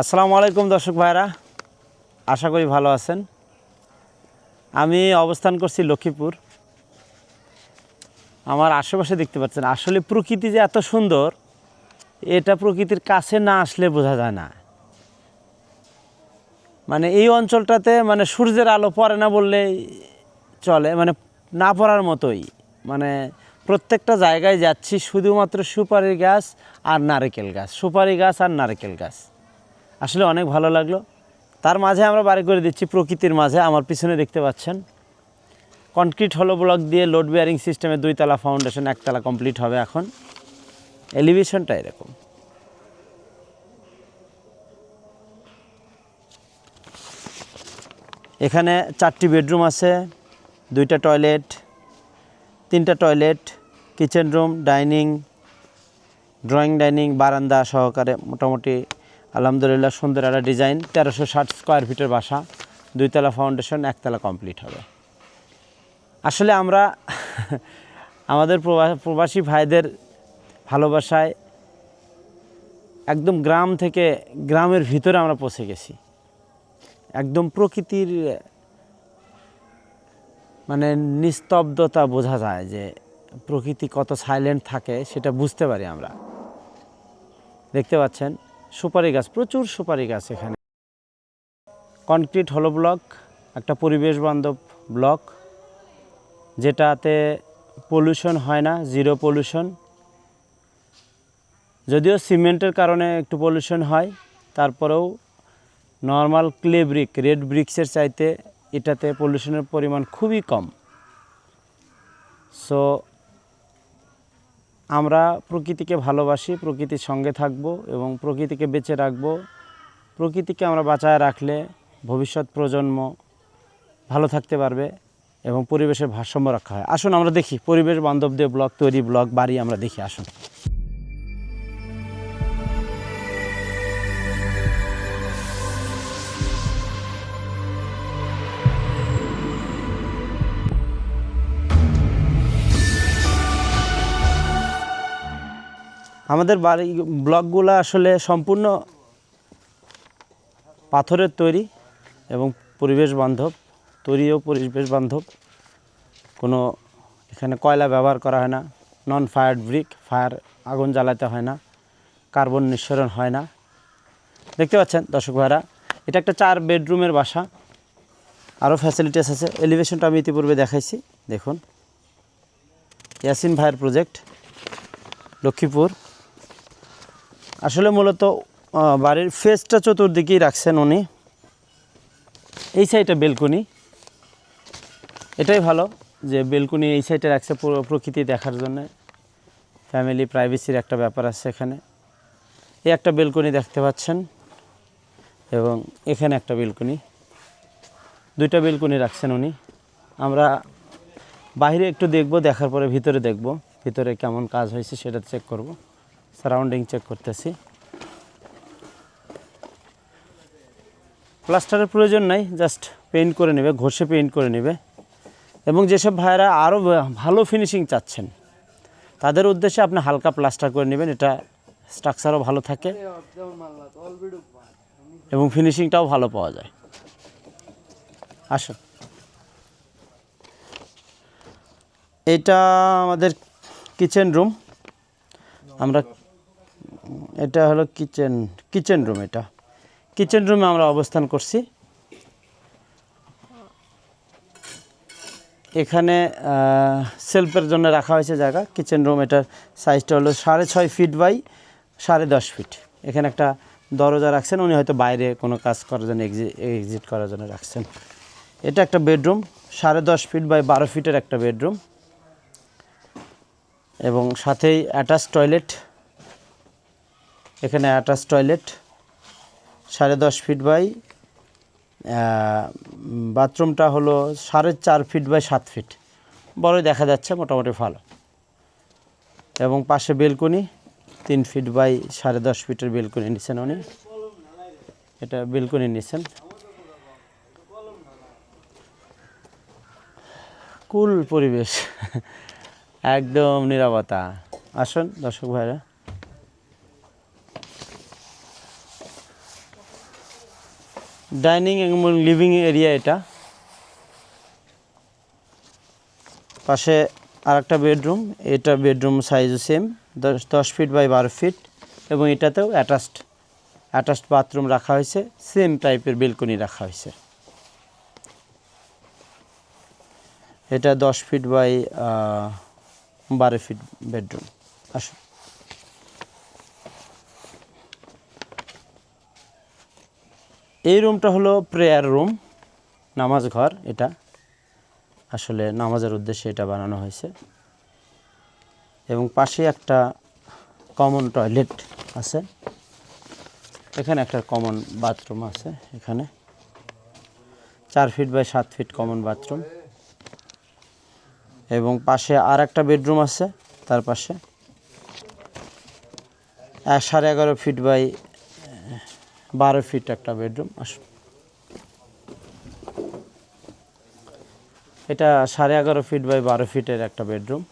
আসসালামু আলাইকুম দর্শক ভাইরা আশা করি ভালো আছেন। আমি অবস্থান করছি লক্ষ্মীপুর। আমার আশেপাশে দেখতে পাচ্ছেন, আসলে প্রকৃতি যে এত সুন্দর, এটা প্রকৃতির কাছে না আসলে বোঝা যায় না। মানে এই অঞ্চলটাতে মানে সূর্যের আলো পড়ে না বললে চলে মানে না পড়ার মতোই। মানে প্রত্যেকটা জায়গায় যাচ্ছি শুধুমাত্র সুপারি গাছ আর নারকেল গাছ, সুপারি গাছ আর নারকেল গাছ। আসলে অনেক ভালো লাগল। তার মাঝে আমরা বাড়ি করে দিচ্ছি প্রকৃতির মাঝে, আমার পিছনে দেখতে পাচ্ছেন। কনক্রিট হলো ব্লক দিয়ে লোড বিয়ারিং সিস্টেমে দুইতলা ফাউন্ডেশন একতলা কমপ্লিট হবে এখন। এলিভেশনটা এরকম। এখানে চারটি বেডরুম আছে, দুইটা টয়লেট তিনটা toilet kitchen room dining drawing dining বারান্দা সহকারে মোটামুটি আলহামদুলিল্লাহ, সুন্দর একটা ডিজাইন তেরোশো ষাট স্কোয়ার ফিটের বাসা। দুইতলা ফাউন্ডেশন একতলা কমপ্লিট হবে। আসলে আমরা আমাদের প্রবা- প্রবাসী ভাইদের ভালোবাসায় একদম গ্রাম থেকে গ্রামের ভিতরে আমরা পৌঁছে গেছি। একদম প্রকৃতির মানে নিস্তব্ধতা বোঝা যায় যে প্রকৃতি কত সাইলেন্ট থাকে, সেটা বুঝতে পারি আমরা। দেখতে পাচ্ছেন? সুপারি গাছ, প্রচুর সুপারি গাছ এখানে। কনক্রিট হলো ব্লক, একটা পরিবেশ বান্ধব ব্লক, যেটাতে পলিউশন হয় না, জিরো পলিউশন। যদিও সিমেন্টের কারণে একটু পলিউশন হয়, তারপরেও নর্মাল ক্লে ব্রিক, রেড ব্রিক্সের চাইতে এটাতে পলিউশনের পরিমাণ খুবই কম। সো আমরা প্রকৃতিকে ভালোবাসি, প্রকৃতির সঙ্গে থাকব এবং প্রকৃতিকে বেঁচে রাখব। প্রকৃতিকে আমরা বাঁচায় রাখলে ভবিষ্যৎ প্রজন্ম ভালো থাকতে পারবে এবং পরিবেশের ভারসাম্য রক্ষা হয়। আসুন আমরা দেখি, পরিবেশ বান্ধবদের ব্লক তৈরি ব্লক বাড়ি আমরা দেখি, আসুন। আমাদের বাড়ি ব্লকগুলো আসলে সম্পূর্ণ পাথরের তৈরি এবং পরিবেশ বান্ধব, তৈরিও পরিবেশ বান্ধব। কোনো এখানে কয়লা ব্যবহার করা হয় না নন ফায়ার্ড ব্রিক ফায়ার আগুন জ্বালাতে হয় না কার্বন নিঃসরণ হয় না। দেখতে পাচ্ছেন দর্শক ভাইরা, এটা একটা চার বেডরুমের বাসা। আরও ফ্যাসিলিটিস আছে এলিভেশনটা আমি ইতিপূর্বে দেখাইছি, দেখুন। ইয়াসিন ভাইয়ের প্রজেক্ট লক্ষ্মীপুর। আসলে মূলত বাড়ির ফেসটা চতুর্দিকেই রাখছেন উনি। এই সাইডটা বেলকনি। এটাই ভালো যে বেলকনি এই সাইডে রাখছে প্রকৃতি দেখার জন্য। ফ্যামিলি প্রাইভেসির একটা ব্যাপার আছে এখানে। এই একটা বেলকনি দেখতে পাচ্ছেন এবং এখানে একটা বেলকনি। দুইটা বেলকনি রাখছেন উনি। আমরা বাইরে একটু দেখব, দেখার পরে ভিতরে দেখব, ভিতরে কেমন কাজ হয়েছে সেটা চেক করব। সারাউন্ডিং চেক করতেছি। প্লাস্টারের প্রয়োজন নাই জাস্ট পেইন্ট করে নেবে, ঘষে পেইন্ট করে নেবে। এবং যেসব ভাইয়েরা আরও ভালো ফিনিশিং চাচ্ছেন, তাদের উদ্দেশ্যে আপনি হালকা প্লাস্টার করে নেবেন, এটা স্ট্রাকচারও ভালো থাকে। এবং ফিনিশিংটাও ভালো পাওয়া যায়। আসুন। এটা আমাদের কিচেন রুম আমরা এটা হলো কিচেন কিচেন রুম এটা। কিচেন রুমে আমরা অবস্থান করছি। এখানে সেলফের জন্য রাখা হয়েছে জায়গা। কিচেন রুম এটার সাইজটা হলো সাড়ে ছয় ফিট বাই সাড়ে দশ ফিট। এখানে একটা দরজা রাখছেন, উনি হয়তো বাইরে কোনো কাজ করার জন্য এক্সিট করার জন্য রাখছেন। এটা একটা বেডরুম, সাড়ে দশ ফিট বাই বারো ফিটের একটা বেডরুম। এবং সাথেই অ্যাটাচ টয়লেট। এখানে অ্যাটাচ টয়লেট সাড়ে দশ ফিট বাই বাথরুমটা হলো সাড়ে চার ফিট বাই সাত ফিট বড়ই দেখা যাচ্ছে, মোটামুটি ভালো। এবং পাশে বেলকনি, তিন ফিট বাই সাড়ে দশ ফিটের বেলকনি নিছেন উনি। এটা বেলকনি নিছেন। কুল পরিবেশ, একদম নিরাপত্তা। আসুন দর্শক ভাইরা। ডাইনিং এবং লিভিং এরিয়া এটা। পাশে আর একটা বেডরুম, এটা বেডরুম সাইজও সেম দশ দশ ফিট বাই বারো ফিট, এবং এটাতেও অ্যাটাচড অ্যাটাচড বাথরুম রাখা হয়েছে সেম টাইপের বেলকনি রাখা হয়েছে। এটা দশ ফিট বাই বারো ফিট বেডরুম। আসুন। এই রুমটা হলো প্রেয়ার রুম নামাজ ঘর এটা। আসলে নামাজের উদ্দেশ্যে এটা বানানো হয়েছে। এবং পাশে একটা কমন টয়লেট আছে। এখানে একটা কমন বাথরুম আছে এখানে। চার ফিট বাই সাত ফিট কমন বাথরুম এবং পাশে আর একটা বেডরুম আছে তার পাশে। সাড়ে এগারো ফিট বাই বারো ফিট একটা বেডরুম, আসুন। এটা সাড়ে এগারো ফিট বাই বারো ফিটের একটা বেডরুম।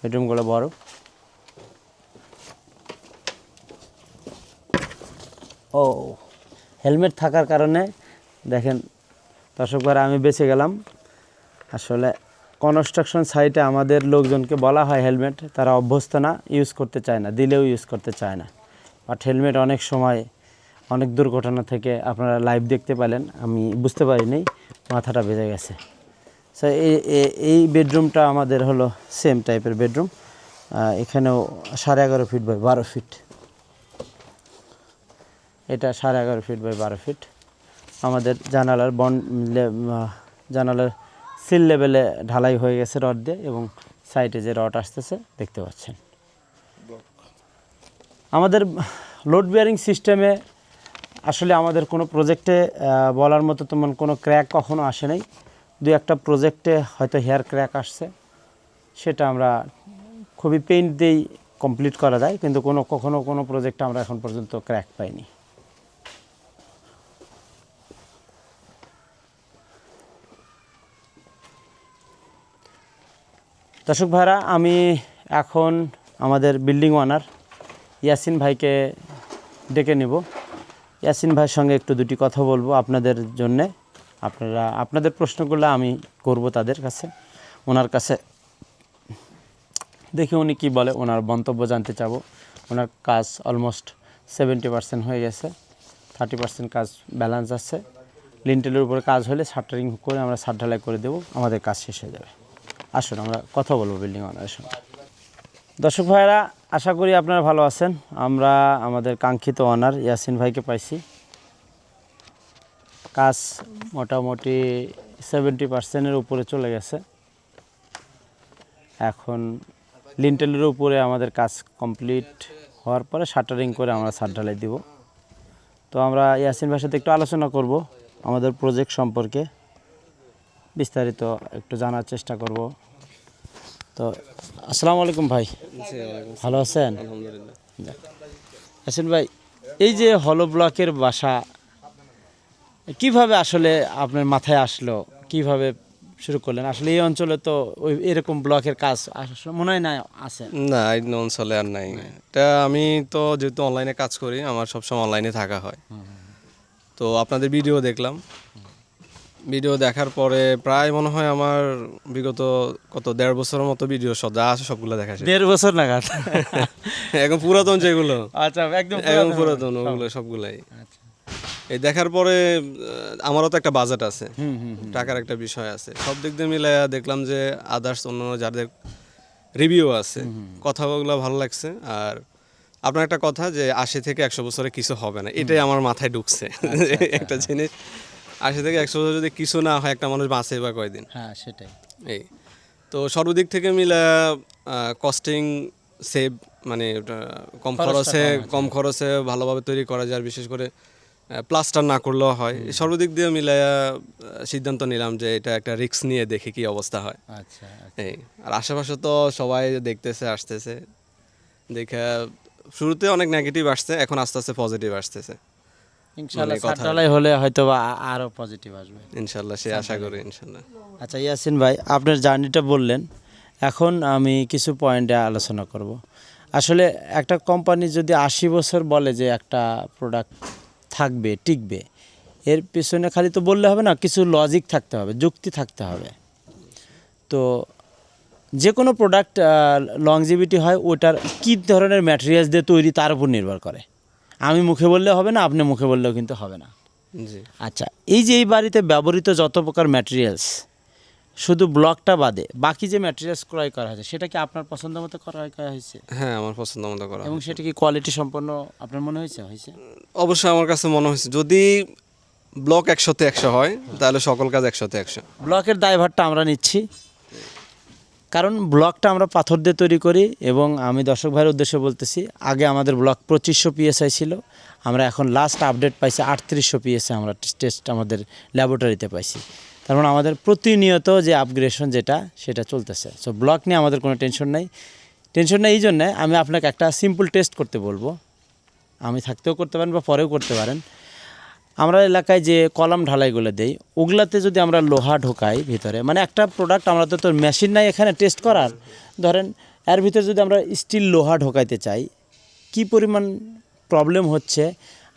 বেডরুমগুলো বড়। ও, হেলমেট থাকার কারণে, দেখেন দর্শকবার আমি বেঁচে গেলাম। আসলে কনস্ট্রাকশন সাইটে আমাদের লোকজনকে বলা হয় হেলমেট, তারা অভ্যস্ত না ইউজ করতে চায় না, দিলেও ইউজ করতে চায় না। বাট হেলমেট অনেক সময় অনেক দুর্ঘটনা থেকে আপনারা লাইভ দেখতে পেলেন। আমি বুঝতে পারিনি, মাথাটা বেজে গেছে। সো এই এই- বেডরুমটা আমাদের হলো সেম টাইপের বেডরুম এখানেও সাড়ে এগারো ফিট বাই বারো ফিট এটা সাড়ে এগারো ফিট বাই বারো ফিট আমাদের জানালার বন জানালার সিল লেভেলে ঢালাই হয়ে গেছে রড দিয়ে এবং সাইডে যে রড আসতেছে, দেখতে পাচ্ছেন। আমাদের লোড বিয়ারিং সিস্টেমে আসলে আমাদের কোনো প্রজেক্টে বলার মতো তেমন কোনো ক্র্যাক কখনো আসে নাই। দু একটা প্রজেক্টে হয়তো হেয়ার ক্র্যাক আসছে। সেটা আমরা খুবই পেইন্ট দিয়েই কমপ্লিট করা যায়, কিন্তু কোনো, কখনো কোনো প্রজেক্টে আমরা এখন পর্যন্ত ক্র্যাক পাইনি। দর্শক ভাইরা, আমি এখন আমাদের বিল্ডিং ওনার ইয়াসিন ভাইকে ডেকে নেব। ইয়াসিন ভাইয়ের সঙ্গে একটু দুটি কথা বলব আপনাদের জন্যে। আপনারা, আপনাদের প্রশ্নগুলো আমি করব তাদের কাছে। ওনার কাছে দেখি উনি কী বলে, ওনার মন্তব্য জানতে চাবো। ওনার কাজ অলমোস্ট সেভেন্টি পার্সেন্ট হয়ে গেছে, থার্টি পার্সেন্ট কাজ ব্যালেন্স আছে। লিন্টেলের উপরে কাজ হলে শাটারিং করে আমরা সার ঢালাই করে দেবো, আমাদের কাজ শেষ হয়ে যাবে। আসুন, আমরা কথা বলব বিল্ডিং ওনারের সঙ্গে। দর্শক ভাইরা আশা করি আপনারা ভালো আছেন। আমরা আমাদের কাঙ্ক্ষিত অনার ইয়াসিন ভাইকে পাইছি। কাজ মোটামুটি সেভেন্টি পার্সেন্টের উপরে চলে গেছে। এখন লিন্টেলের উপরে আমাদের কাজ কমপ্লিট হওয়ার পরে শাটারিং করে আমরা ছাদ ঢালাই দিব। তো আমরা ইয়াসিন ভাইয়ের সাথে একটু আলোচনা করব, আমাদের প্রজেক্ট সম্পর্কে। বিস্তারিত একটু জানার চেষ্টা করব। তো, আসসালামু আলাইকুম ভাই। ভালো আছেন? আসেন ভাই, এই যে হলো ব্লকের বাসা, কীভাবে আসলে আপনার মাথায় আসলো? কীভাবে শুরু করলেন? আসলে এই অঞ্চলে তো ওই এরকম ব্লকের কাজ মনে হয় না আছে। না, এই অঞ্চলে আর নাই। এটা আমি তো যেহেতু অনলাইনে কাজ করি, আমার সবসময় অনলাইনে থাকা হয়। তো আপনাদের ভিডিও দেখলাম। ভিডিও দেখার পরে প্রায় মনে হয় আমার বিগত কত দেড় বছরের মতো ভিডিও সব যা আছে সবগুলো দেখা শেষ। দেড় বছর নাগাদ। এখন পুরাতন যেগুলো। আচ্ছা একদম এখন পুরাতন। ওগুলো সবগুলাই। আচ্ছা। এই দেখার পরে আমারও তো একটা বাজেট আছে। টাকার একটা বিষয় আছে। সব দিক দিয়ে মিলে দেখলাম যে আদার্স অন্যান্য যাদের রিভিউ আছে কথাগুলো ভালো লাগছে। আর আপনার একটা কথা যে আশি থেকে একশো বছরে কিছু হবে না। এটাই আমার মাথায় ঢুকছে। একটা জিনিস। আশি থেকে একশো বছর যদি কিছু না হয় একটা মানুষ বাঁচে বা কয়দিন। হ্যাঁ সেটাই। এই। তো সর্বদিক থেকে মিলে কস্টিং সেভ মানে কম খরচে কম খরচে ভালোভাবে তৈরি করা যায় বিশেষ করে প্লাস্টার না করলেও হয়। সর্বদিক দিয়ে মিলে সিদ্ধান্ত নিলাম যে এটা একটা রিস্ক নিয়ে দেখি কি অবস্থা হয়। আচ্ছা এই আর আশেপাশে তো সবাই দেখতেছে আসতেছে। দেখে শুরুতে অনেক নেগেটিভ আসছে এখন আস্তে আস্তে পজিটিভ আসতেছে। ইনশাআল্লাহ কথা- হলে হয়তো বা আ- পজিটিভ আসবে। ইনশাল্লাহ সে আশা করি ইনশাল্লাহ। আচ্ছা ইয়াসিন ভাই আপনার জার্নিটা বললেন এখন আমি কিছু পয়েন্টে আলোচনা করব। আসলে একটা কোম্পানি যদি আশি বছর বলে যে একটা প্রোডাক্ট থাকবে টিকবে এর পিছনে খালি তো বললে হবে না কিছু লজিক থাকতে হবে যুক্তি থাকতে হবে। তো যে কোনো প্রোডাক্ট লংজিভিটি হয় ওটার কী ধরনের ম্যাটেরিয়ালস দিয়ে তৈরি তার উপর নির্ভর করে। আমি মুখে বললে হবে না আপনি মুখে বললেও কিন্তু হবে না। জি। আচ্ছা এই যে এই বাড়িতে ব্যবহৃত যত প্রকার ম্যাটেরিয়ালস শুধু ব্লকটা বাদে বাকি যে ম্যাটেরিয়ালস ক্রয় করা হয়েছে সেটা কি আপনার পছন্দ মতো ক্রয় করা হয়েছে? হ্যাঁ আমার পছন্দ মতো করা এবং সেটা কি কোয়ালিটি সম্পন্ন আপনার মনে হয়েছে? হয়েছে? অবশ্যই আমার কাছে মনে হয়েছে। যদি ব্লক একশোতে একশো হয় তাহলে সকল কাজ একশোতে একশো। ব্লকের দায়ভারটা আমরা নিচ্ছি। কারণ ব্লকটা আমরা পাথর দিয়ে তৈরি করি এবং আমি দর্শক ভাইয়ের উদ্দেশ্যে বলতেছি, আগে আমাদের ব্লক পঁচিশশো পিএসআই ছিল, আমরা এখন লাস্ট আপডেট পাইছি আটত্রিশশো পিএসআই আমরা টেস্ট আমাদের ল্যাবরেটরিতে পাইছি। তার মানে আমাদের প্রতিনিয়ত যে আপগ্রেডেশন যেটা, সেটা চলতেছে। সো ব্লক নিয়ে আমাদের কোনো টেনশন নাই। টেনশন নেই এই জন্যে আমি আপনাকে একটা সিম্পল টেস্ট করতে বলব। আমি থাকতেও করতে পারেন বা পরেও করতে পারেন। আমরা এলাকায় যে কলাম ঢালাইগুলো দেই ওগুলাতে যদি আমরা লোহা ঢোকাই ভিতরে মানে একটা প্রোডাক্ট আমরা তো তোর মেশিন নাই এখানে টেস্ট করার। ধরেন এর ভিতরে যদি আমরা স্টিল লোহা ঢোকাইতে চাই কি পরিমাণ প্রবলেম হচ্ছে?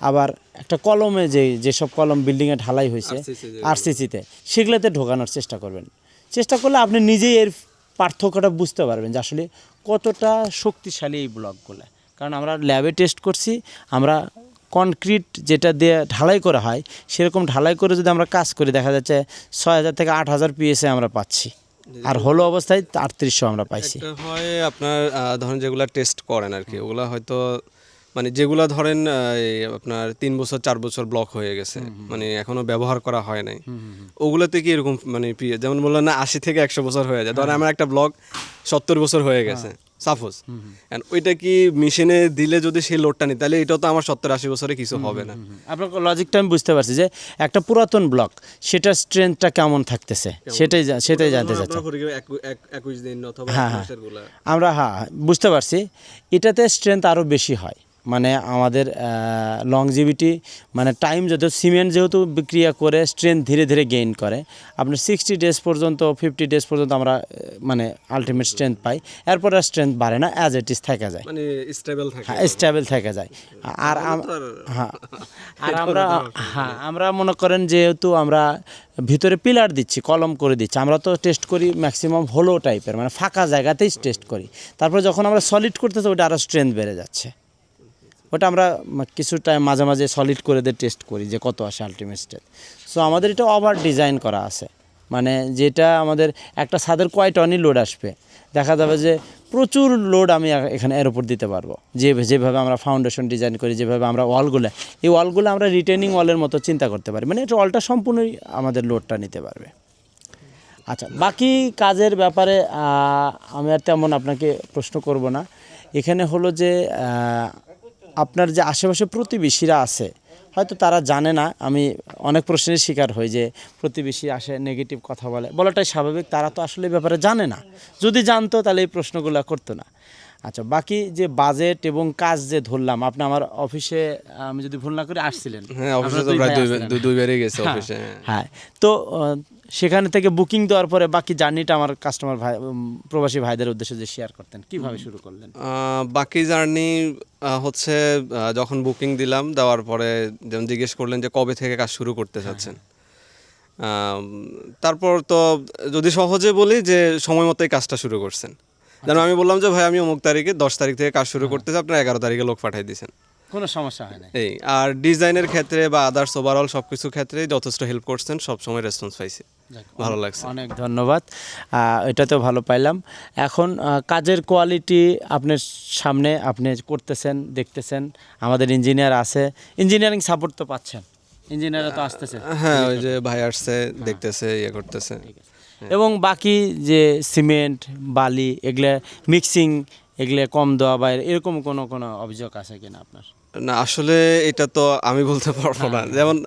আবার একটা কলমে যে যেসব কলম বিল্ডিংয়ে ঢালাই হয়েছে। আরসিসিতে সেগুলোতে ঢোকানোর চেষ্টা করবেন। চেষ্টা করলে আপনি নিজেই এর পার্থক্যটা বুঝতে পারবেন যে আসলে কতটা শক্তিশালী এই ব্লকগুলো কারণ আমরা ল্যাবে টেস্ট করছি আমরা কনক্রিট যেটা দিয়ে ঢালাই করা হয় সেরকম ঢালাই করে যদি আমরা কাজ করি দেখা যাচ্ছে ছয় হাজার থেকে আট হাজার পিএসএ আমরা পাচ্ছি। আর হলো অবস্থায় আটত্রিশশো আমরা পাইছি। হয় আপনার ধরেন যেগুলা টেস্ট করেন আর কি ওগুলা হয়তো মানে যেগুলা ধরেন আপনার তিন বছর চার বছর ব্লক হয়ে গেছে মানে এখনও ব্যবহার করা হয় নাই। ওগুলোতে কি এরকম মানে পি- যেমন বললেন না আশি থেকে একশো বছর হয়ে যায়। ধরেন আমার একটা ব্লক সত্তর বছর হয়ে গেছে। সাপোজ। ওইটা কি মেশিনে দিলে যদি সেই লোডটা নিই তাহলে এটাও তো আমার সত্তর আশি বছরে কিছু হবে না। আপনার লজিকটা আমি বুঝতে পারছি যে একটা পুরাতন ব্লক সেটার স্ট্রেংথটা কেমন থাকতেছে? সেটাই জা- সেটাই জানতে চাচ্ছি একুশ দিন অথবা হ্যাঁ, হ্যাঁ। আমরা হ্যাঁ বুঝতে পারছি। এটাতে স্ট্রেংথ আরও বেশি হয়। মানে আমাদের লংজিভিটি মানে টাইম যত সিমেন্ট যেহেতু বিক্রিয়া করে স্ট্রেংথ ধীরে ধীরে গেইন করে। আপনার সিক্সটি ডেজ পর্যন্ত ফিফটি ডেজ পর্যন্ত আমরা মানে আলটিমেট স্ট্রেংথ পাই। এরপর আর স্ট্রেংথ বাড়ে না অ্যাজ ইট ইজ থেকে যায়। মানে স্টেবল থাকে। হ্যাঁ স্টেবল থেকে যায়। আর হ্যাঁ। আর আমরা হ্যাঁ আমরা মনে করেন যেহেতু আমরা ভিতরে পিলার দিচ্ছি কলম করে দিচ্ছি আমরা তো টেস্ট করি ম্যাক্সিমাম হলো টাইপের মানে ফাঁকা জায়গাতেই টেস্ট করি। তারপরে যখন আমরা সলিড করতেছি ওটা আরও স্ট্রেংথ বেড়ে যাচ্ছে। ওটা আমরা কিছু টাইম মাঝে মাঝে সলিড করে দিয়ে টেস্ট করি যে কত আসে আলটিমেট স্টেট সো আমাদের এটা ওভার ডিজাইন করা আছে। মানে যেটা আমাদের একটা ছাদের কয় টনই লোড আসবে। দেখা যাবে যে প্রচুর লোড আমি এখানে এর উপর দিতে পারব। যে, যেভাবে আমরা ফাউন্ডেশন ডিজাইন করি, যেভাবে আমরা ওয়ালগুলো এই ওয়ালগুলো আমরা রিটেনিং ওয়ালের মতো চিন্তা করতে পারি। মানে এটা ওয়ালটা সম্পূর্ণই আমাদের লোডটা নিতে পারবে। আচ্ছা বাকি কাজের ব্যাপারে আমি আর তেমন আপনাকে প্রশ্ন করব না। এখানে হলো যে আপনার যে আশেপাশে প্রতিবেশীরা আছে হয়তো তারা জানে না আমি অনেক প্রশ্নের শিকার হই যে প্রতিবেশী আসে নেগেটিভ কথা বলে বলাটাই স্বাভাবিক তারা তো আসলে ব্যাপারে জানে না। যদি জানতো তাহলে এই প্রশ্নগুলো করতো না। আচ্ছা বাকি যে বাজেট এবং কাজ যে ধরলাম আপনি আমার অফিসে আমি যদি ভুল না করে আসছিলেন হ্যাঁ অফিসে তো প্রায় দুইবারই গেছে হ্যাঁ, অফিসে হ্যাঁ। হ্যাঁ তো সেখানে থেকে বুকিং দেওয়ার পরে বাকি জার্নিটা আমার কাস্টমার ভাই প্রবাসী ভাইদের উদ্দেশ্যে যে শেয়ার করতেন কীভাবে শুরু করলেন? বাকি জার্নি হচ্ছে যখন বুকিং দিলাম দেওয়ার পরে যেমন জিজ্ঞেস করলেন যে কবে থেকে কাজ শুরু করতে চাচ্ছেন। তারপর তো যদি সহজে বলি যে সময় মতোই কাজটা শুরু করছেন। যেন আমি বললাম যে ভাই আমি অমুক তারিখে দশ তারিখ থেকে কাজ শুরু করতেছি আপনার এগারো তারিখে লোক পাঠিয়ে দিয়েছেন কোনো সমস্যা হয় না এই আর ডিজাইনের ক্ষেত্রে বা আদার্স ওভারঅল সব কিছু ক্ষেত্রে যথেষ্ট হেল্প করছেন সব সময় রেসপন্স পাইছি ভালো লাগছে। অনেক ধন্যবাদ। এটা তো ভালো পাইলাম। এখন কাজের কোয়ালিটি আপনার সামনে আপনি করতেছেন দেখতেছেন। আমাদের ইঞ্জিনিয়ার আছে। ইঞ্জিনিয়ারিং সাপোর্ট তো পাচ্ছেন। ইঞ্জিনিয়াররা তো আসতেছে। হ্যাঁ ওই যে ভাই আসছে দেখতেছে ইয়ে করতেছে। এবং বাকি যে সিমেন্ট বালি এগুলা মিক্সিং এগুলো কম দেওয়া বা এরকম কোনো কোনো অভিযোগ আছে কিনা আপনার? না আসলে এটা তো আমি বলতে পারব না। যেমন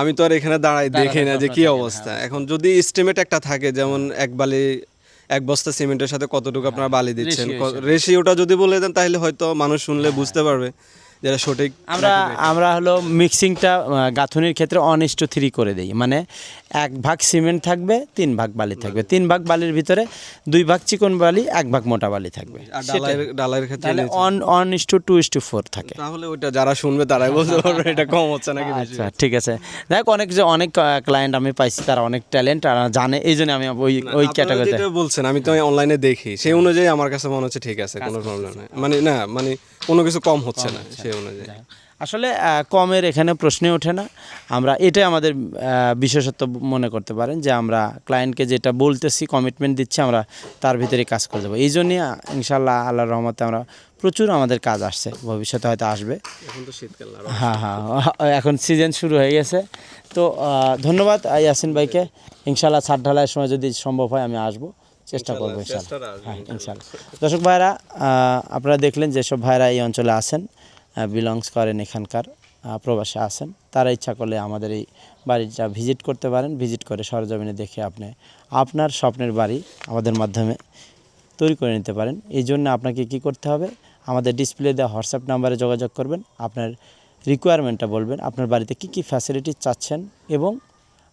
আমি তো আর এখানে দাঁড়াই দেখি না যে কি অবস্থা। এখন যদি এস্টিমেট একটা থাকে যেমন এক বালি এক বস্তা সিমেন্টের সাথে কতটুকু আপনারা বালি দিচ্ছেন? রেশিওটা যদি বলে দেন তাহলে হয়তো মানুষ শুনলে বুঝতে পারবে। যেটা সঠিক আমরা আমরা হলো মিক্সিংটা গাঁথনির ক্ষেত্রে অন ইস টু থ্রি করে দিই। মানে এক ভাগ সিমেন্ট থাকবে তিন ভাগ বালি থাকবে। তিন ভাগ বালির ভিতরে দুই ভাগ চিকন বালি এক ভাগ মোটা বালি থাকবে। ডালাইয়ের ক্ষেত্রে one one is to two is to four থাকে। তাহলে ওইটা যারা শুনবে তারাই বলতে পারবে এটা কম হচ্ছে নাকি আচ্ছা ঠিক আছে। দেখ অনেক যে অনেক ক্লায়েন্ট আমি পাইছি তারা অনেক ট্যালেন্ট আর জানে এই জন্য আমি ওই ওই ক্যাটাগরিতে বলছেন আমি তো অনলাইনে দেখি। সেই অনুযায়ী আমার কাছে মনে হচ্ছে ঠিক আছে কোনো প্রবলেম নাই। মানে না মানে কোনো কিছু কম হচ্ছে না। অনুযায়ী। আসলে কমের এখানে প্রশ্নই ওঠে না। আমরা এটাই আমাদের বিশেষত্ব মনে করতে পারেন যে আমরা ক্লায়েন্টকে যেটা বলতেছি কমিটমেন্ট দিচ্ছি আমরা তার ভিতরে কাজ করে দেবো। এই জন্যই ইনশাল্লাহ আল্লাহ রহমতে আমরা প্রচুর আমাদের কাজ আসছে। ভবিষ্যতে হয়তো আসবে। এখন তো শীতকাল হ্যাঁ হ্যাঁ এখন সিজন শুরু হয়ে গেছে। তো ধন্যবাদ ইয়াসিন ভাইকে। ইনশাল্লাহ ছাদ ঢালাইয়ের সময় যদি সম্ভব হয় আমি আসব। চেষ্টা করব ইনশাল্লাহ হ্যাঁ ইনশাল্লাহ দর্শক ভাইরা আপনারা দেখলেন যেসব ভাইরা এই অঞ্চলে আছেন। বিলংস করেন এখানকার প্রবাসে আছেন। তারা ইচ্ছা করলে আমাদের এই বাড়িটা ভিজিট করতে পারেন। ভিজিট করে সরজমিনে দেখে আপনি আপনার স্বপ্নের বাড়ি আমাদের মাধ্যমে তৈরি করে নিতে পারেন। এই জন্য আপনাকে কি করতে হবে? আমাদের ডিসপ্লে দেওয়া হোয়াটসঅ্যাপ নাম্বারে যোগাযোগ করবেন। আপনার রিকোয়ারমেন্টটা বলবেন। আপনার বাড়িতে কি কি ফ্যাসিলিটি চাচ্ছেন এবং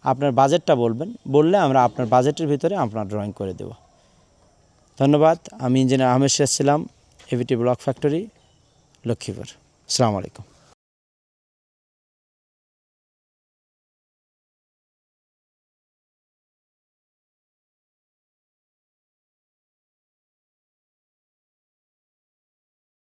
আপনার বাজেটটা বলবেন। বললে আমরা আপনার বাজেটের ভিতরে আপনার ড্রয়িং করে দেব। ধন্যবাদ। আমি ইঞ্জিনিয়ার আহমেদ শেখ ছিলাম। AVT block factory Lakshmipur. আসসালামু আলাইকুম।